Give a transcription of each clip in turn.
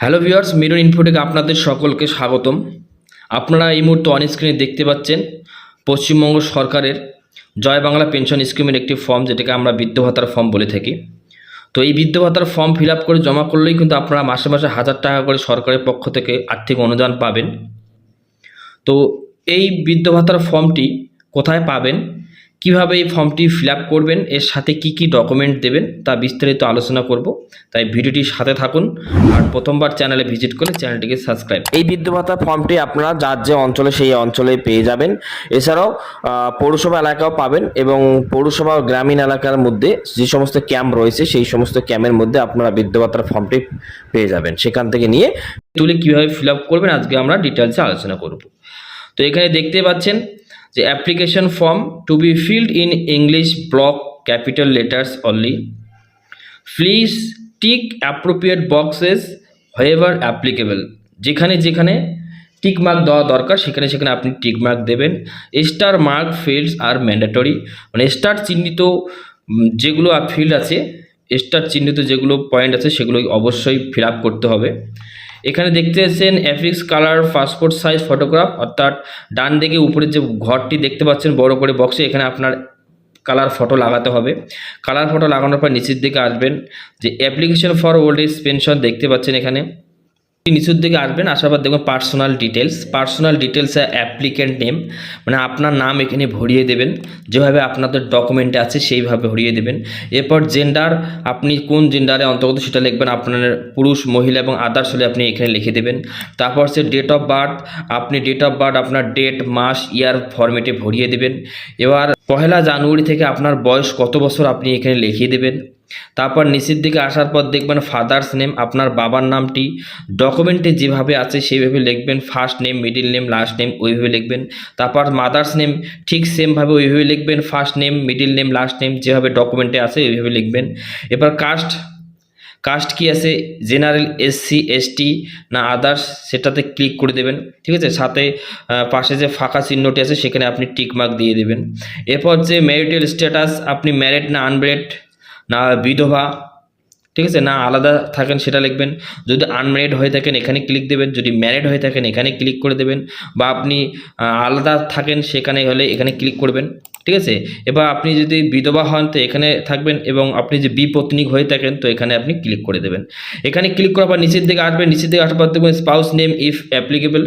Hello viewers mirror ইনফোটেকে আপনাদের সকলকে স্বাগতম। আপনারা এই মুহূর্তে অন স্ক্রিনে দেখতে পাচ্ছেন পশ্চিমবঙ্গ সরকারের জয় বাংলা পেনশন স্কিমের একটি ফর্ম যেটাকে আমরা বৃদ্ধ ভাতার ফর্ম বলে থাকি। তো এই বৃদ্ধ ভাতার ফর্ম ফিল করে জমা করলেই কিন্তু আপনারা মাসে মাসে হাজার টাকা করে সরকারের পক্ষ থেকে আর্থিক অনুদান পাবেন। তো এই বৃদ্ধ ভাতার ফর্মটি কোথায় পাবেন? কীভাবে এই ফর্মটি ফিল আপ করবেন এর সাথে কি কি ডকুমেন্ট দেবেন তা বিস্তারিত আলোচনা করব। তাই ভিডিওটির সাথে থাকুন আর প্রথমবার চ্যানেলে ভিজিট করে চ্যানেলটিকে সাবস্ক্রাইব। এই বৃদ্ধ ভাতা ফর্মটি আপনারা যার যে অঞ্চলে সেই অঞ্চলে পেয়ে যাবেন। এছাড়াও পৌরসভা এলাকাও পাবেন এবং পৌরসভা ও গ্রামীণ এলাকার মধ্যে যে সমস্ত ক্যাম্প রয়েছে সেই সমস্ত ক্যাম্পের মধ্যে আপনারা বৃদ্ধ ভাতার ফর্মটি পেয়ে যাবেন। সেখান থেকে নিয়ে তুলে কীভাবে ফিল আপ করবেন আজকে আমরা ডিটেলসে আলোচনা করব। তো এখানে দেখতে পাচ্ছেন যে application form to be filled in English block capital letters only please tick appropriate boxes wherever applicable যেখানে যেখানে টিক মার্ক দেওয়া দরকার, সেখানে সেখানে আপনি টিক মার্ক দেবেন। Star mark fields are mandatory মানে স্টার চিহ্নিত যেগুলো ফিল্ড আছে স্টার চিহ্নিত যেগুলো পয়েন্ট আছে সেগুলো অবশ্যই ফিল করতে হবে। এখানে দেখতে এসেছেন affix colour passport size photograph, অর্থাৎ ডান দিকে উপরে যে ঘরটি দেখতে পাচ্ছেন, বড় করে বক্সে এখানে আপনার কালার ফটো লাগাতে হবে। কালার ফটো লাগানোর পর নিচের দিকে আসবেন, যে application for old age pension দেখতে পাচ্ছেন এখানে। নিচের দিকে আসবেন, আসার পর দেখবেন পার্সোনাল ডিটেলস পার্সোনাল ডিটেলসে অ্যাপ্লিক্যান্ট নেম মানে আপনার নাম এখানে ভরিয়ে দেবেন। যেভাবে আপনাদের ডকুমেন্টে আছে, সেইভাবে ভরিয়ে দেবেন। এরপর জেন্ডার আপনি কোন জেন্ডারে অন্তর্গত সেটা লিখবেন, আপনার পুরুষ, মহিলা এবং আদার্স হলে আপনি এখানে লিখে দেবেন। তারপর সে ডেট অফ বার্থ আপনি ডেট অফ বার্থ আপনার ডেট মাস ইয়ার ফরম্যাটে ভরিয়ে দেবেন। এবার পহেলা জানুয়ারি থেকে আপনার বয়স কত বছর আপনি এখানে লিখিয়ে দেবেন? তারপর নিচের দিকে আসার পর দেখবেন ফাদার্স নেম আপনার বাবার নামটি ডকুমেন্টে যেভাবে আছে সেইভাবে লিখবেন first name middle name last name ওইভাবে লিখবেন। তারপর মাদার্স নেম ঠিক সেমভাবে ওইভাবে লিখবেন first name middle name last name যেভাবে ডকুমেন্টে আছে ওইভাবে লিখবেন। এবার কাস্ট কাস্ট কি আছে? জেনারেল এসসি এসটি না আদার্স সেটাতে ক্লিক করে দেবেন, ঠিক আছে? সাথে পাশে যে ফাঁকা চিহ্নটি আছে সেখানে আপনি টিকমার্ক দিয়ে দেবেন। এরপর যে ম্যারিটাল স্ট্যাটাস আপনি ম্যারিড না আনম্যারিড না বিধবা, ঠিক আছে? না আলাদা থাকেন, সেটা লিখবেন। যদি আনম্যারিড হয়ে থাকেন, এখানে ক্লিক দেবেন। যদি ম্যারিড হয়ে থাকেন, এখানে ক্লিক করে দেবেন। বা আপনি আলাদা থাকেন, সেখানে হলে এখানে ক্লিক করবেন। ঠিক আছে? এবার আপনি যদি বিধবা হন, তো এখানে থাকবেন এবং আপনি যে বিপত্নিক হয়ে থাকেন, তো এখানে আপনি ক্লিক করে দেবেন। এখানে ক্লিক করার পর নিচের দিকে আসবেন। নিচের দিকে আসার পর দেখবেন স্পাউস নেম ইফ অ্যাপ্লিকেবল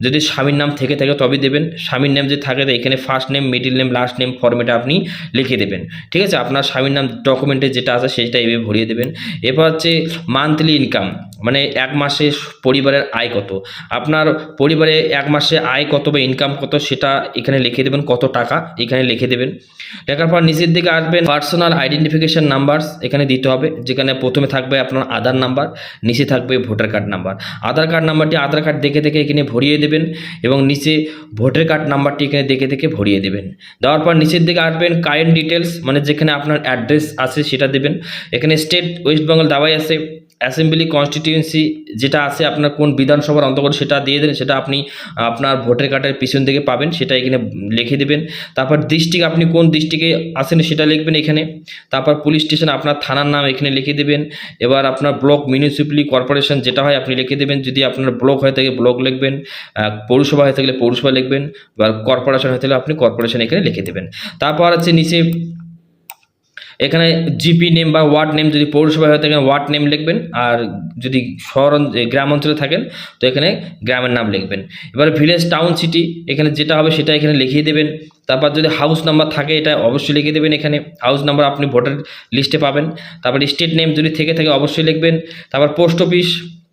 যদি স্বামীর নাম থেকে থাকে তবেই দেবেন। স্বামীর নাম যদি থাকে এখানে first name middle name last name ফর্মেটে আপনি লিখে দেবেন। ঠিক আছে? আপনার স্বামীর নাম ডকুমেন্টে যেটা আছে সেটা এভাবে ভরিয়ে দেবেন। এরপর হচ্ছে মান্থলি ইনকাম মানে এক মাসে পরিবারের আয় কত? আপনার পরিবারে এক মাসে আয় কত বা ইনকাম কত সেটা এখানে লিখে দেবেন, কত টাকা এখানে লিখে দেবেন। লেখার পর নিচের দিকে আসবেন পার্সোনাল আইডেন্টিফিকেশান নাম্বার এখানে দিতে হবে, যেখানে প্রথমে থাকবে আপনার আধার নাম্বার নিচে থাকবে voter card number Aadhaar card নাম্বারটি আধার কার্ড দেখে দেখে এখানে ভরিয়ে দেবেন। এবং নিচে ভোটার কার্ড নাম্বারটি এখানে দেখে দেখে ভরিয়ে দেবেন। দেওয়ার পর নিচের দিকে আসবেন কারেন্ট ডিটেলস মানে যেখানে আপনার অ্যাড্রেস আছে সেটা দেবেন। এখানে স্টেট ওয়েস্ট বেঙ্গল আছে। অ্যাসেম্বলি কনস্টিটিউয়েন্সি যেটা আছে, আপনার কোন বিধানসভার অন্তর্গত সেটা দিয়ে দেন, সেটা আপনি, আপনার ভোটার কার্ডের পিছন থেকে পাবেন, সেটা এখানে লিখে দেবেন। তারপর ডিস্ট্রিক্ট আপনি কোন ডিস্ট্রিক্টে আছেন সেটা লিখবেন এখানে। তারপর পুলিশ স্টেশন আপনার থানার নাম এখানে লিখে দেবেন। এবার আপনার ব্লক মিউনিসিপ্যালি কর্পোরেশন যেটা হয় আপনি লিখে দেবেন। যদি আপনার ব্লক হয়ে থাকে ব্লক লিখবেন পৌরসভা হয়ে থাকলে পৌরসভা লিখবেন, বা কর্পোরেশন হয়ে থাকলে আপনি কর্পোরেশন এখানে লিখে দেবেন। তারপর আছে নিচে এখানে জিপি নেম বা ওয়ার্ড নেম যদি পৌরসভা হয় থাকেন ওয়ার্ড নেম লিখবেন। আর যদি শহর গ্রাম অঞ্চলে থাকেন, তো এখানে গ্রামের নাম লিখবেন। এবার ভিলেজ টাউন সিটি এখানে যেটা হবে সেটা এখানে লিখিয়ে দেবেন। তারপর যদি হাউস নাম্বার থাকে, এটা অবশ্যই লিখে দেবেন এখানে। হাউস নাম্বার আপনি ভোটার লিস্টে পাবেন। তারপর স্টেট নেম যদি থেকে থাকে, অবশ্যই লিখবেন। তারপর পোস্ট অফিস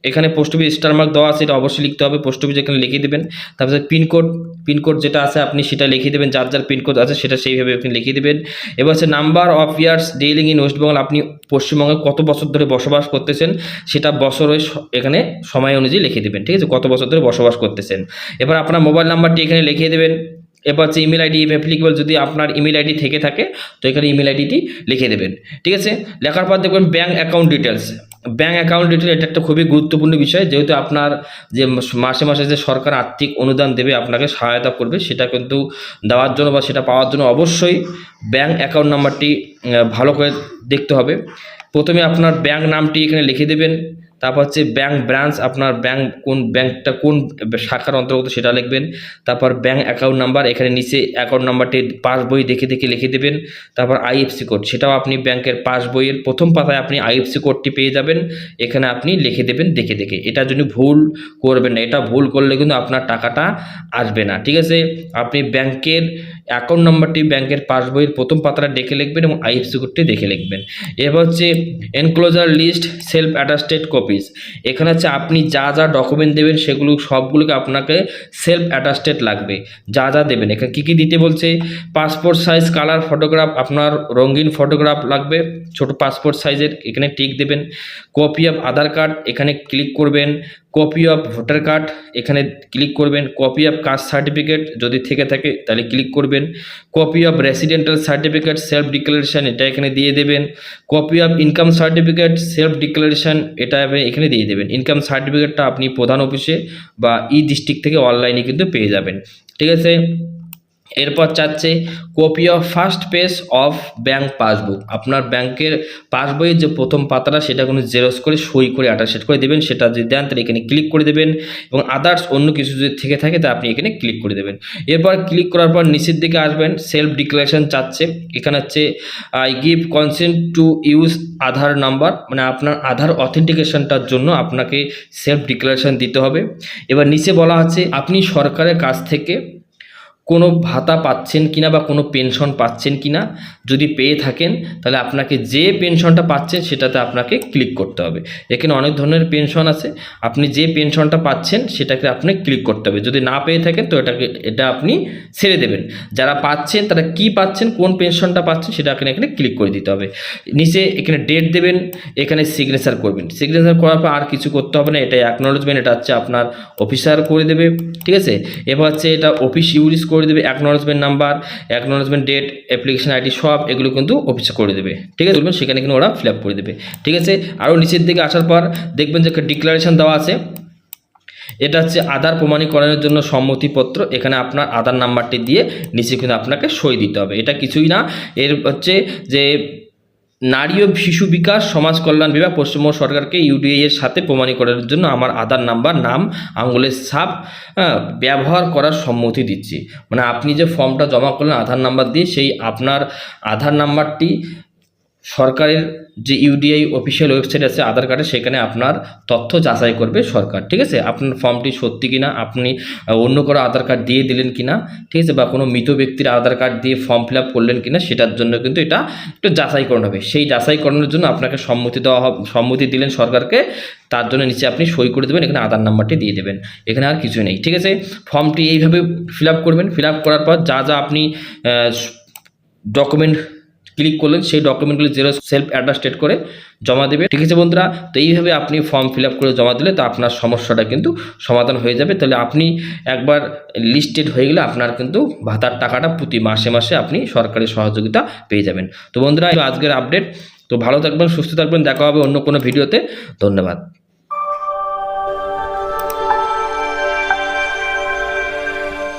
এখানে পোস্ট অফিস স্টার মার্ক দেওয়া আছে, এটা অবশ্যই লিখতে হবে। পোস্ট অফিস এখানে লিখে দেবেন। তারপরে পিনকোড পিনকোড যেটা আছে, আপনি সেটা লিখে দেবেন। যার যার পিনকোড আছে, সেটা সেইভাবে আপনি লিখে দেবেন। এবার হচ্ছে number of years dwelling in West Bengal আপনি পশ্চিমবঙ্গে কত বছর ধরে বসবাস করতেছেন, সেটা বছরে এখানে সময় অনুযায়ী লিখে দেবেন, ঠিক আছে? কত বছর ধরে বসবাস করতেছেন। এবার আপনার মোবাইল নাম্বারটি এখানে লিখে দেবেন। এবার হচ্ছে ইমেল আইডি অ্যাপ্লিকেবল যদি আপনার ইমেল আইডি থেকে থাকে, তো এখানে ইমেল আইডিটি লিখে দেবেন, ঠিক আছে? লেখার পর দেখবেন bank account details bank account detail এটা একটা খুবই গুরুত্বপূর্ণ বিষয়। যেহেতু আপনার যে মাসে মাসে যে সরকার আর্থিক অনুদান দেবে, আপনাকে সহায়তা করবে, সেটা কিন্তু দেওয়ার জন্য বা সেটা পাওয়ার জন্য অবশ্যই ব্যাঙ্ক অ্যাকাউন্ট নাম্বারটি ভালো করে দেখতে হবে। প্রথমে আপনার ব্যাঙ্ক নামটি এখানে লিখে দেবেন। তারপর হচ্ছে ব্যাংক ব্রাঞ্চ আপনার ব্যাংক কোন ব্যাংকটা কোন শাখার অন্তর্গত সেটা লিখবেন। তারপর ব্যাংক অ্যাকাউন্ট নাম্বার এখানে নিচে অ্যাকাউন্ট নাম্বারটি পাস বই দেখে দেখে লিখে দেবেন। তারপর আইএফসি কোড সেটাও আপনি ব্যাংকের পাস বইয়ের প্রথম পাতায় আপনি আইএফসি কোডটি পেয়ে যাবেন। এখানে আপনি লিখে দেবেন দেখে দেখে। এটা যদি ভুল করবেন না। এটা ভুল করলে কিন্তু আপনার টাকাটা আসবে না। ঠিক আছে? আপনি ব্যাংকের অ্যাকাউন্ট নাম্বারটি ব্যাংকের পাসবইয়ের প্রথম পাতাটা দেখে লিখবেন এবং আইএফসি কোডটি দেখে লিখবেন। এবার হচ্ছে enclosure list self attested copies এখানে হচ্ছে আপনি যা যা ডকুমেন্ট দেবেন সেগুলো সবগুলোকে আপনাকে সেলফ অ্যাটাস্টেড লাগবে। যা যা দেবেন। এখানে কী কী দিতে বলছে? পাসপোর্ট সাইজ কালার ফটোগ্রাফ আপনার রঙিন ফটোগ্রাফ লাগবে। ছোট পাসপোর্ট সাইজের এখানে টিক দেবেন। কপি অফ আধার কার্ড এখানে ক্লিক করবেন। কপি অফ ভোটার কার্ড এখানে ক্লিক করবেন কপি অফ কাস্ট সার্টিফিকেট যদি থেকে থাকে, তাহলে ক্লিক করবেন। Copy of residential certificate self declaration এটা এখানে দিয়ে দেবেন। Copy of income certificate self declaration এটা এখানে দিয়ে দেবেন। ইনকাম সার্টিফিকেটটা আপনি প্রধান অফিসে বা ই ডিস্ট্রিক্ট থেকে অনলাইনে কিন্তু পেয়ে যাবেন। ঠিক আছে? এরপর চাচ্ছে copy of first page of bank passbook আপনার ব্যাংকের পাসবইয়ের যে প্রথম পাতাটা, সেটা কোনো জেরক্স করে, সই করে অ্যাটাচেড করে দেবেন, সেটা যদি দেন, তাহলে এখানে ক্লিক করে দেবেন এবং আদার্স অন্য কিছু যদি থেকে থাকে, তা আপনি এখানে ক্লিক করে দেবেন। এরপর ক্লিক করার পর নিচের দিকে আসবেন সেলফ ডিক্লারেশন চাচ্ছে। এখানে হচ্ছে I give consent to use Aadhaar number মানে আপনার আধার অথেন্টিকেশনটার জন্য আপনাকে সেলফ ডিক্লারেশন দিতে হবে। এবার নিচে বলা আছে আপনি সরকারের কাছ থেকে কোনো ভাতা পাচ্ছেন কিনা বা কোনো পেনশন পাচ্ছেন কিনা যদি পেয়ে থাকেন, তাহলে আপনাকে যে পেনশনটা পাচ্ছেন সেটাতে আপনাকে ক্লিক করতে হবে। এখানে অনেক ধরনের পেনশন আছে। আপনি যে পেনশনটা পাচ্ছেন সেটাকে আপনি ক্লিক করতে হবে। যদি না পেয়ে থাকেন তো এটাকে, এটা আপনি ছেড়ে দেবেন। যারা পাচ্ছেন, তারা কি পাচ্ছেন, কোন পেনশনটা পাচ্ছেন সেটা আপনি এখানে ক্লিক করে দিতে হবে। নিচে এখানে ডেট দেবেন, এখানে সিগনেচার করবেন। সিগনেচার করার পর আর কিছু করতে হবে না এটা অ্যাকনোলজমেন্ট এটা হচ্ছে আপনার অফিসার করে দেবে, ঠিক আছে? এবার হচ্ছে এটা অফিস ইউজ করে দেবে acknowledgement number acknowledgement date application ID সব এগুলো কিন্তু অফিসে করে দেবে। ঠিক আছে? বলবেন সেখানে কিন্তু ওরা ফিল আপ করে দেবে। ঠিক আছে? আরও নিচের দিকে আসার পর দেখবেন যে একটা ডিক্লারেশন দেওয়া আছে। এটা হচ্ছে আধার প্রমাণীকরণের জন্য সম্মতিপত্র। এখানে আপনার আধার নাম্বারটি দিয়ে নিচে কিন্তু আপনাকে সই দিতে হবে। এটা কিছুই না। এর হচ্ছে যে নারী ও শিশু বিকাশ সমাজ কল্যাণ বিভাগ পশ্চিমবঙ্গ সরকারকে ইউডিআই এর সাথে প্রমাণীকরণের জন্য আমার আধার নাম্বার নাম আঙুলের ছাপ হ্যাঁ, ব্যবহার করার সম্মতি দিচ্ছি। মানে আপনি যে ফর্মটা জমা করলেন আধার নাম্বার দিয়ে সেই আপনার আধার নাম্বারটি সরকারের যে ইউডিআই অফিসিয়াল ওয়েবসাইট আছে আধার কার্ডে সেখানে আপনার তথ্য যাচাই করবে সরকার, ঠিক আছে? আপনার ফর্মটি সত্যি কিনা, আপনি অন্য কারও আধার কার্ড দিয়ে দিলেন কিনা, ঠিক আছে? বা কোনো মৃত ব্যক্তির আধার কার্ড দিয়ে ফর্ম ফিল আপ করলেন কিনা, সেটার জন্য কিন্তু এটা একটু যাচাইকরণ হবে। সেই যাচাইকরণের জন্য আপনাকে সম্মতি দেওয়া হবে সম্মতি দিলেন সরকারকে, তার জন্য নিচে আপনি সই করে দেবেন, এখানে আধার নাম্বারটি দিয়ে দেবেন। এখানে আর কিছু নেই, ঠিক আছে? ফর্মটি এইভাবে ফিল আপ করবেন ফিল আপ করার পর যা যা আপনি ডকুমেন্ট ক্লিক করলেন, সেই ডকুমেন্টগুলি জেরো সেলফ অ্যাটাস্টেড করে জমা দেবে। ঠিক আছে বন্ধুরা? তো এইভাবে আপনি ফর্ম ফিল করে জমা দিলে তো আপনার সমস্যাটা কিন্তু সমাধান হয়ে যাবে। তাহলে আপনি একবার লিস্টেড হয়ে গেলে আপনার কিন্তু ভাতার টাকাটা প্রতি মাসে মাসে আপনি সরকারি সহযোগিতা পেয়ে যাবেন। তো বন্ধুরা আজকের আপডেট তো ভালো থাকবেন, সুস্থ থাকবেন, দেখা হবে অন্য কোনো ভিডিওতে ধন্যবাদ।